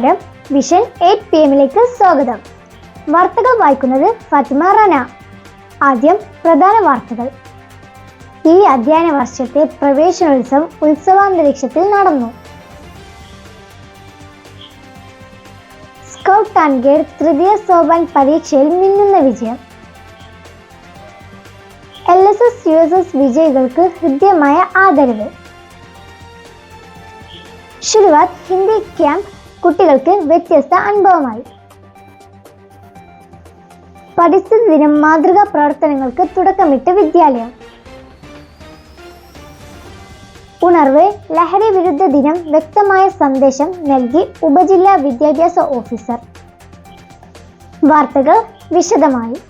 നമസ്കാരം. Vision eight P എമ്മിലേക്ക് സ്വാഗതം. വാർത്തകൾ വായിക്കുന്നത് ഫാത്തിമ റന ആദ്യം പ്രധാന വാർത്തകൾ. ഈ അധ്യയന വർഷത്തെ പ്രവേശനോത്സവം ഉത്സവാന്തരീക്ഷത്തിൽ നടന്നു. സ്കൗട്ട് ആൻഡ് ഗൈഡ് തൃതീയ സോപാൻ പരീക്ഷയിൽ മിന്നുന്ന വിജയം. L S S U S S വിജയികൾക്ക് ഹൃദ്യമായ ആദരവ്. ശുരുവാത് ഹിന്ദി ക്യാമ്പ് കുട്ടികൾക്ക് വ്യത്യസ്ത അനുഭവമായി. പരിസ്ഥിതി ദിനം മാതൃകാ പ്രവർത്തനങ്ങൾക്ക് തുടക്കമിട്ട് വിദ്യാലയം. ഉണർവ് ലഹരി വിരുദ്ധ ദിനം വ്യക്തമായ സന്ദേശം നൽകി ഉപജില്ലാ വിദ്യാഭ്യാസ ഓഫീസർ. വാർത്തകൾ വിശദമായി.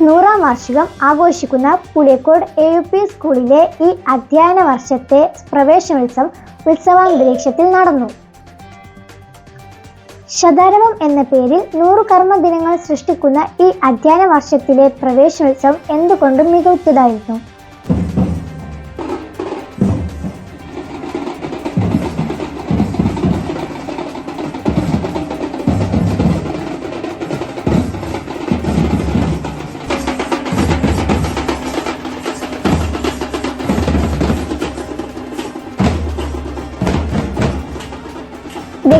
നൂറാം വാർഷികം ആഘോഷിക്കുന്ന പുളിയക്കോട് എ യു പി സ്കൂളിലെ ഈ അധ്യയന വർഷത്തെ പ്രവേശനോത്സവം ഉത്സവാന്തരീക്ഷത്തിൽ നടന്നു. ശതാരവം എന്ന പേരിൽ നൂറ് കർമ്മ ദിനങ്ങൾ സൃഷ്ടിക്കുന്ന ഈ അധ്യയന വർഷത്തിലെ പ്രവേശനോത്സവം എന്തുകൊണ്ടും മികവുറ്റതായിരുന്നു?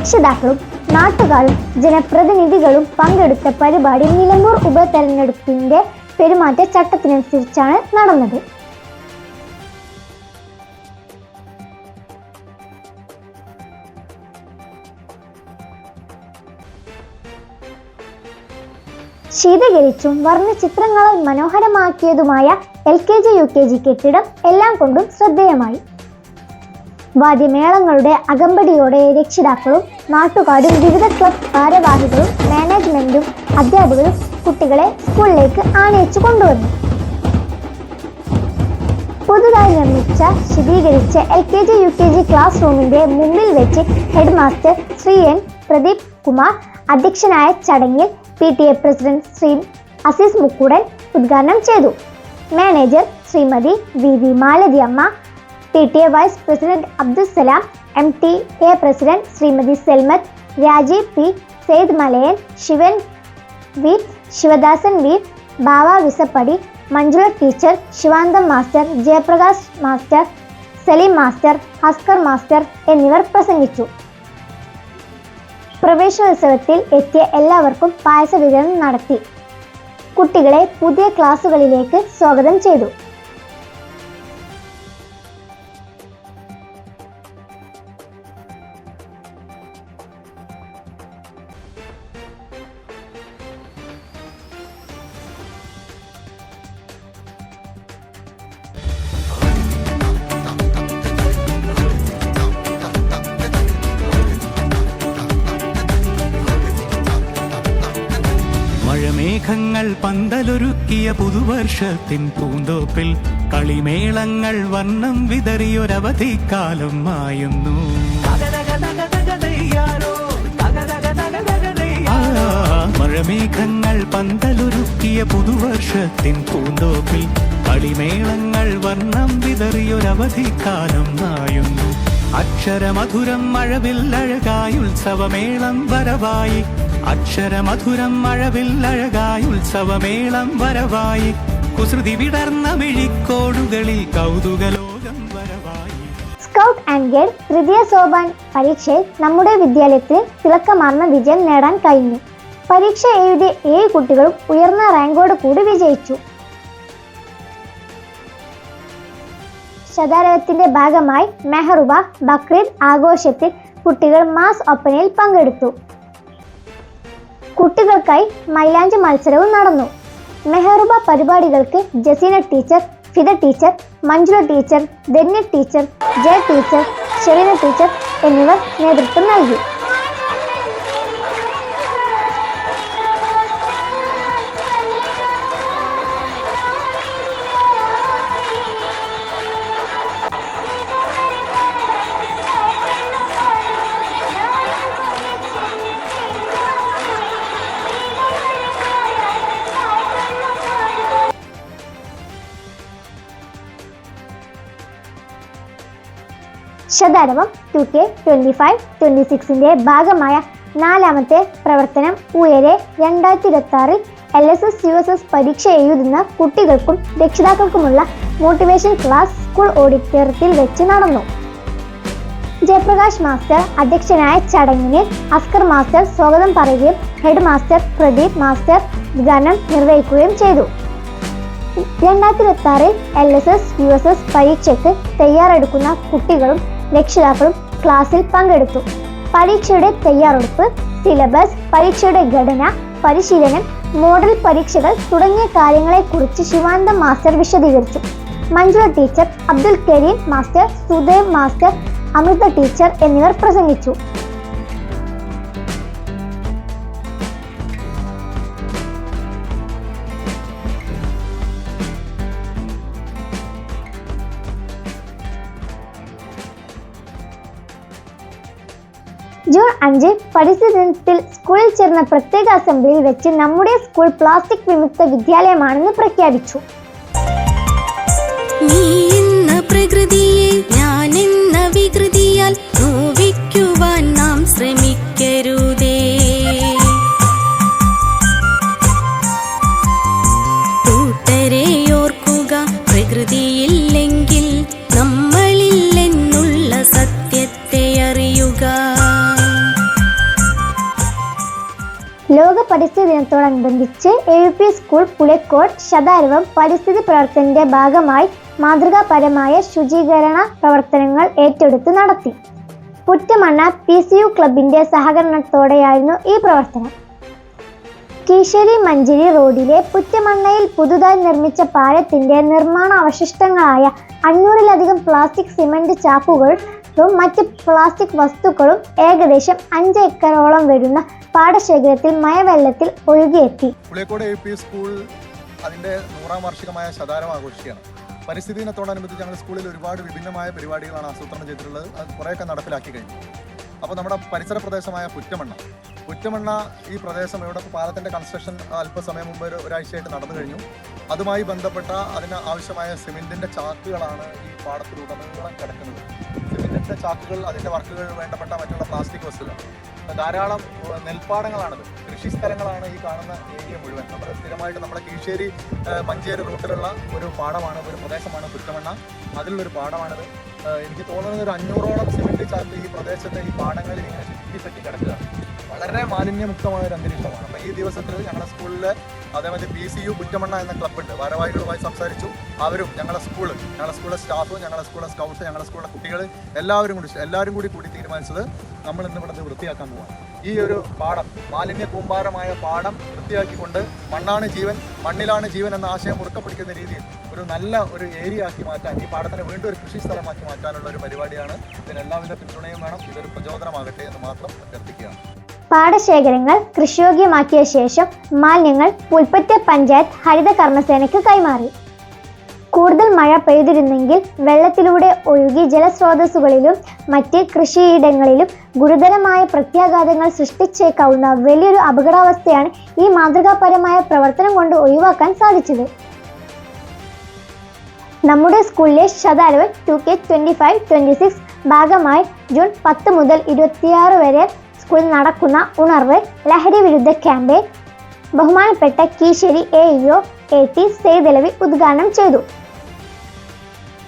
രക്ഷിതാക്കളും നാട്ടുകാരും ജനപ്രതിനിധികളും പങ്കെടുത്ത പരിപാടി നിലമ്പൂർ ഉപതെരഞ്ഞെടുപ്പിന്റെ പെരുമാറ്റച്ചട്ടത്തിനനുസരിച്ചാണ് നടന്നത്. ശീതീകരിച്ചും വർണചിത്രങ്ങളാൽ മനോഹരമാക്കിയതുമായ L K G U K G കെട്ടിടം എല്ലാം കൊണ്ടും ശ്രദ്ധേയമായി. വാദ്യമേളങ്ങളുടെ അകമ്പടിയോടെ രക്ഷിതാക്കളും നാട്ടുകാരും വിവിധ ക്ലബ് ഭാരവാഹികളും മാനേജ്മെന്റും അധ്യാപകരും കുട്ടികളെ സ്കൂളിലേക്ക് ആനയിച്ചു കൊണ്ടുവന്നു. പുതുതായി നിർമ്മിച്ച ശുദ്ധീകരിച്ച L K G U K G class റൂമിന്റെ മുമ്പിൽ വെച്ച് head master Shri N. Pradeep Kumar അധ്യക്ഷനായ ചടങ്ങിൽ P. T. A. President Shri Azeez Mukkoodan ഉദ്ഘാടനം ചെയ്തു. Manager Shrimati V. V. Malathi P T A vice president Abdul Salam M T A president Shrimati Selmath Rajeev P Syed Malayan Sivan V Sivadasan V Bava Visappadi Manjula teacher ശിവാന്തം master Jayaprakash master Saleem master Haskar master എന്നിവർ പ്രസംഗിച്ചു. പ്രവേശനോത്സവത്തിൽ എത്തിയ എല്ലാവർക്കും പായസ വിതരണം നടത്തി. കുട്ടികളെ പുതിയ ക്ലാസ്സുകളിലേക്ക് സ്വാഗതം ചെയ്തു. മഴമേഘങ്ങൾ പന്തലൊരുക്കിയ പുതുവർഷത്തിൻ പൂന്തോപ്പിൽ കളിമേളങ്ങൾ വർണം വിതറിയൊരവധിക്കാലം ആയുന്നു മഴമേഘങ്ങൾ പന്തലൊരുക്കിയ പുതുവർഷത്തിൻ പൂന്തോപ്പിൽ കളിമേളങ്ങൾ വർണം വിതറിയൊരവധിക്കാലം മായുന്നു. അക്ഷരമധുരം മഴവില്ലഴകായി ഉത്സവമേളം വരവായി. അക്ഷരമധുരം മഴവില്ലഴകായി ഉത്സവമേളം വരവായി. കുസൃതി വിടർന്ന മിഴിക്കോടുകളിൽ കൗതുകലോകം വരവായി. സ്കൗട്ട് ആൻഡ് തൃതീയ സോപാൻ പരീക്ഷയിൽ നമ്മുടെ വിദ്യാലയത്തിൽ തിളക്കമാർന്ന വിജയം നേടാൻ കഴിഞ്ഞു. പരീക്ഷ എഴുതിയ ഏഴ് കുട്ടികളും ഉയർന്ന റാങ്കോട് കൂടി വിജയിച്ചു. ശതാരവത്തിന്റെ ഭാഗമായി മെഹറുബ ബക്രീദ് ആഘോഷത്തിൽ കുട്ടികൾ മാസ് ഒപ്പനയിൽ പങ്കെടുത്തു. കുട്ടികൾക്കായി മൈലാഞ്ചി മത്സരവും നടന്നു. മെഹറുബ പരിപാടികൾക്ക് Jaseena teacher Fida teacher Manjula teacher Dhanya teacher Jaya teacher Shereena teacher എന്നിവർ നേതൃത്വം നൽകി. Shatharavam two K twenty five twenty സിക്സിന്റെ ഭാഗമായ നാലാമത്തെ പ്രവർത്തനം ഉയരെ രണ്ടായിരത്തി ഇരുപത്തി ആറിൽ L S S U S S പരീക്ഷ എഴുതുന്ന കുട്ടികൾക്കും രക്ഷിതാക്കൾക്കുമുള്ള മോട്ടിവേഷൻ ക്ലാസ് സ്കൂൾ ഓഡിറ്റോറിയത്തിൽ വെച്ച് നടന്നു. ജയപ്രകാശ് മാസ്റ്റർ അധ്യക്ഷനായ ചടങ്ങിന് അസ്കർ മാസ്റ്റർ സ്വാഗതം പറയുകയും ഹെഡ് മാസ്റ്റർ പ്രദീപ് മാസ്റ്റർ ഉദ്ഘാടനം നിർവഹിക്കുകയും ചെയ്തു. രണ്ടായിരത്തി ഇരുപത്തി ആറിൽ L S S U S S പരീക്ഷയ്ക്ക് തയ്യാറെടുക്കുന്ന കുട്ടികളും രക്ഷിതാക്കളും ക്ലാസ്സിൽ പങ്കെടുത്തു. പരീക്ഷയുടെ തയ്യാറെടുപ്പ് സിലബസ് പരീക്ഷയുടെ ഘടന പരിശീലനം മോഡൽ പരീക്ഷകൾ തുടങ്ങിയ കാര്യങ്ങളെക്കുറിച്ച് ശിവാനന്ദ മാസ്റ്റർ വിശദീകരിച്ചു. Manjula teacher Abdul Kareem master Sudev master Amritha teacher എന്നിവർ പ്രസംഗിച്ചു. ജൂൺ അഞ്ച് പരിസ്ഥിതി ദിനത്തിൽ സ്കൂളിൽ ചേർന്ന പ്രത്യേക അസംബ്ലിയിൽ വെച്ച് നമ്മുടെ സ്കൂൾ പ്ലാസ്റ്റിക് വിമുക്ത വിദ്യാലയമാണെന്ന് പ്രഖ്യാപിച്ചു. നീ ദിനത്തോടനുബന്ധിച്ച് A U P school Pulikkode Shatharavam പരിസ്ഥിതി പ്രവർത്തനത്തിന്റെ ഭാഗമായി മാതൃകാപരമായ ശുചീകരണ പ്രവർത്തനങ്ങൾ ഏറ്റെടുത്ത് നടത്തി. പുറ്റമണ്ണ പി സി യു ക്ലബിന്റെ സഹകരണത്തോടെയായിരുന്നു ഈ പ്രവർത്തനം. കീശേരി മഞ്ചേരി റോഡിലെ പുറ്റമണ്ണയിൽ പുതുതായി നിർമ്മിച്ച പാലത്തിന്റെ നിർമ്മാണ അവശിഷ്ടങ്ങളായ അഞ്ഞൂറിലധികം പ്ലാസ്റ്റിക് സിമന്റ് ചാക്കുകളും മറ്റ് പ്ലാസ്റ്റിക് വസ്തുക്കളും ഏകദേശം അഞ്ച് ഏക്കറോളം വരുന്ന പാടശേഖരത്തിൽ മയവെള്ളത്തിൽ ഒഴുകിയെത്തി. പുളിയക്കോട് എ പി സ്കൂൾ അതിന്റെ നൂറാം വാർഷികമായ ശതാരം ആഘോഷിക്കുകയാണ്. പരിസ്ഥിതി ദിനത്തോടനുബന്ധിച്ച് ഞങ്ങൾ സ്കൂളിൽ ഒരുപാട് വിഭിന്നമായ പരിപാടികളാണ് ആസൂത്രണം ചെയ്തിട്ടുള്ളത്. അത് കുറേയൊക്കെ നടപ്പിലാക്കി കഴിഞ്ഞു. അപ്പോൾ നമ്മുടെ പരിസര പ്രദേശമായ പുറ്റമണ്ണ. പുറ്റമണ്ണ ഈ പ്രദേശം ഇവിടെ പാലത്തിന്റെ കൺസ്ട്രക്ഷൻ അല്പസമയം മുമ്പ് ഒരു ഒരാഴ്ചയായിട്ട് നടന്നു കഴിഞ്ഞു. അതുമായി ബന്ധപ്പെട്ട അതിന് ആവശ്യമായ സിമെന്റിന്റെ ചാക്കുകളാണ് ഈ പാടത്തിലുടനീളം കിടക്കുന്നത്. സിമെന്റിന്റെ ചാക്കുകൾ അതിന്റെ വർക്കുകൾ വേണ്ടപ്പെട്ട മറ്റുള്ള പ്ലാസ്റ്റിക് വസ്തുക്കൾ. ധാരാളം നെൽപ്പാടങ്ങളാണത്. കൃഷി സ്ഥലങ്ങളാണ് ഈ കാണുന്ന ഏരിയ മുഴുവൻ. നമ്മൾ സ്ഥിരമായിട്ട് നമ്മുടെ കീഴ്ശ്ശേരി മഞ്ചേരി റൂട്ടിലുള്ള ഒരു പാടമാണ് ഒരു പ്രദേശമാണ് കുറ്റമണ്ണ അതിലുള്ളൊരു പാടമാണിത്. എനിക്ക് തോന്നുന്നത് ഒരു അഞ്ഞൂറോളം സിമെന്റ് ചാർത്ത് ഈ പ്രദേശത്തെ ഈ പാടങ്ങളിൽ ഇങ്ങനെ ചുറ്റിപ്പറ്റി കിടക്കുക. വളരെ മാലിന്യമുക്തമായ ഒരു അന്തരീക്ഷമാണ് അപ്പം ഈ ദിവസത്തിൽ ഞങ്ങളുടെ സ്കൂളിൽ അതേമാതിരി പി സി യു കുറ്റമണ്ണ എന്ന ക്ലബ്ബുണ്ട് ഭാരവാഹികളുമായി സംസാരിച്ചു. അവരും ഞങ്ങളുടെ സ്കൂൾ ഞങ്ങളുടെ സ്കൂളിലെ സ്റ്റാഫും ഞങ്ങളുടെ സ്കൂളിലെ സ്കൗട്ട്സ് ഞങ്ങളുടെ സ്കൂളിലെ കുട്ടികൾ എല്ലാവരും കൂടി എല്ലാവരും കൂടി കൂടി തീരുമാനിച്ചത് നമ്മൾ ഇന്ന് ഇവിടുന്ന് വൃത്തിയാക്കാൻ പോവാം ഈ ഒരു പാടം മാലിന്യ കൂമ്പാരമായ പാടം വൃത്തിയാക്കിക്കൊണ്ട് മണ്ണാണ് ജീവൻ മണ്ണിലാണ് ജീവൻ എന്ന ആശയം പിടിക്കുന്ന രീതിയിൽ ഒരു നല്ല ഒരു ഏരിയ ആക്കി മാറ്റാൻ ഈ പാടത്തിനെ വീണ്ടും ഒരു കൃഷി സ്ഥലമാക്കി മാറ്റാനുള്ള ഒരു പരിപാടിയാണ്. ഇതിന് എല്ലാവിധ പിന്തുണയും വേണം. ഇതൊരു പ്രചോദനമാകട്ടെ എന്ന് മാത്രം അഭ്യർത്ഥിക്കുകയാണ്. പാടശേഖരങ്ങൾ കൃഷിയോഗ്യമാക്കിയ ശേഷം മാലിന്യങ്ങൾ പുൽപ്പറ്റ പഞ്ചായത്ത് ഹരിത കർമ്മസേനയ്ക്ക് കൈമാറി. കൂടുതൽ മഴ പെയ്തിരുന്നെങ്കിൽ വെള്ളത്തിലൂടെ ഒഴുകി ജലസ്രോതസ്സുകളിലും മറ്റ് കൃഷിയിടങ്ങളിലും ഗുരുതരമായ പ്രത്യാഘാതങ്ങൾ സൃഷ്ടിച്ചേക്കാവുന്ന വലിയൊരു അപകടാവസ്ഥയാണ് ഈ മാതൃകാപരമായ പ്രവർത്തനം കൊണ്ട് ഒഴിവാക്കാൻ സാധിച്ചത്. നമ്മുടെ സ്കൂളിലെ Shatharavam two K twenty five twenty six ഭാഗമായി ജൂൺ പത്ത് മുതൽ ഇരുപത്തിയാറ് വരെ സ്കൂളിൽ നടക്കുന്ന ഉണർവ് ലഹരി വിരുദ്ധ ക്യാമ്പയിൻ ബഹുമാനപ്പെട്ട Keesheri A E O A T Sethalavi ഉദ്ഘാടനം ചെയ്തു.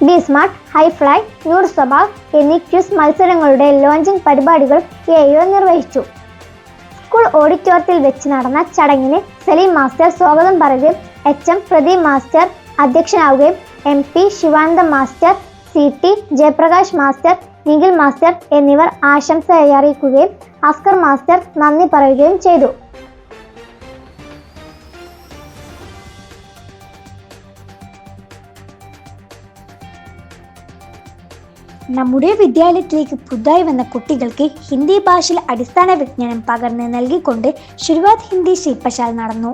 Be smart high fly Noor സ്വഭാവ് എന്നീ ക്യൂസ് മത്സരങ്ങളുടെ ലോഞ്ചിങ് പരിപാടികൾ എ ഇഒ നിർവഹിച്ചു. സ്കൂൾ ഓഡിറ്റോറിയത്തിൽ വെച്ച് നടന്ന ചടങ്ങിന് സലീം മാസ്റ്റർ സ്വാഗതം പറയുകയും H M Pradeep master അധ്യക്ഷനാവുകയും M P Sivananda master C T Jayaprakash master Nikhil master എന്നിവർ ആശംസ അറിയിക്കുകയും അസ്കർ മാസ്റ്റർ നന്ദി പറയുകയും ചെയ്തു. നമ്മുടെ വിദ്യാലയത്തിലേക്ക് പുതുതായി വന്ന കുട്ടികൾക്ക് ഹിന്ദി ഭാഷയിൽ അടിസ്ഥാന വിജ്ഞാനം പകർന്ന് നൽകിക്കൊണ്ട് ശുരുവാത് ഹിന്ദി ശില്പശാല നടന്നു.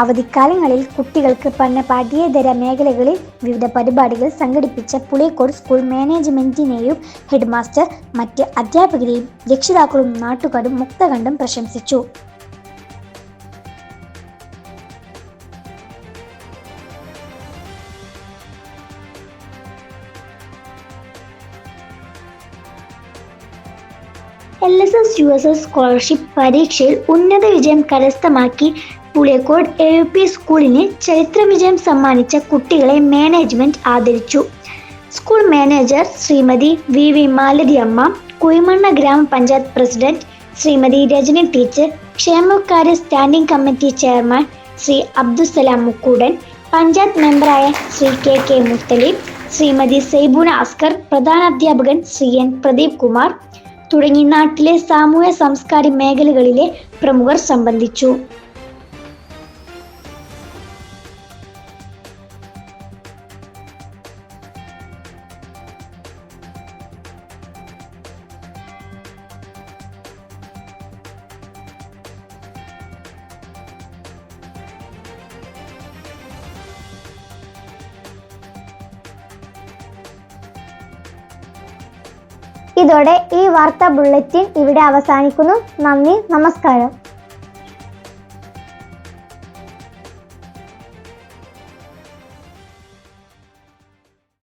അവധിക്കാലങ്ങളിൽ കുട്ടികൾക്ക് പഠന പാഠ്യേതര മേഖലകളിൽ വിവിധ പരിപാടികൾ സംഘടിപ്പിച്ച പുളിയക്കോട് സ്കൂൾ മാനേജ്മെന്റിനെയും ഹെഡ്മാസ്റ്റർ മറ്റ് അധ്യാപകരെയും രക്ഷിതാക്കളും നാട്ടുകാരും മുക്തകണ്ഠം പ്രശംസിച്ചു. യു എസ് എസ് സ്കോളർഷിപ്പ് പരീക്ഷയിൽ ഉന്നത വിജയം കരസ്ഥമാക്കി പുളിയക്കോട് എ യു പി സ്കൂളിന് ചരിത്ര വിജയം സമ്മാനിച്ച കുട്ടികളെ മാനേജ്മെന്റ് ആദരിച്ചു. School manager Shrimati V V Malathi Amma Kuyimanna ഗ്രാമപഞ്ചായത്ത് പ്രസിഡന്റ് ശ്രീമതി രജനി ടീച്ചർ ക്ഷേമകാര്യ standing committee chairman Shri Abdussalam Mukkoodan panchayat മെമ്പറായ Shri K K Muthaleeb Shrimati Saibuna Askar പ്രധാനാധ്യാപകൻ ശ്രീ എൻ പ്രദീപ് കുമാർ തുടങ്ങി നാട്ടിലെ സാമൂഹ്യ സാംസ്കാരിക മേഖലകളിലെ പ്രമുഖർ സംബന്ധിച്ചു. ഇതോടെ ഈ വാർത്താ ബുള്ളറ്റിൻ ഇവിടെ അവസാനിക്കുന്നു. നന്ദി നമസ്കാരം.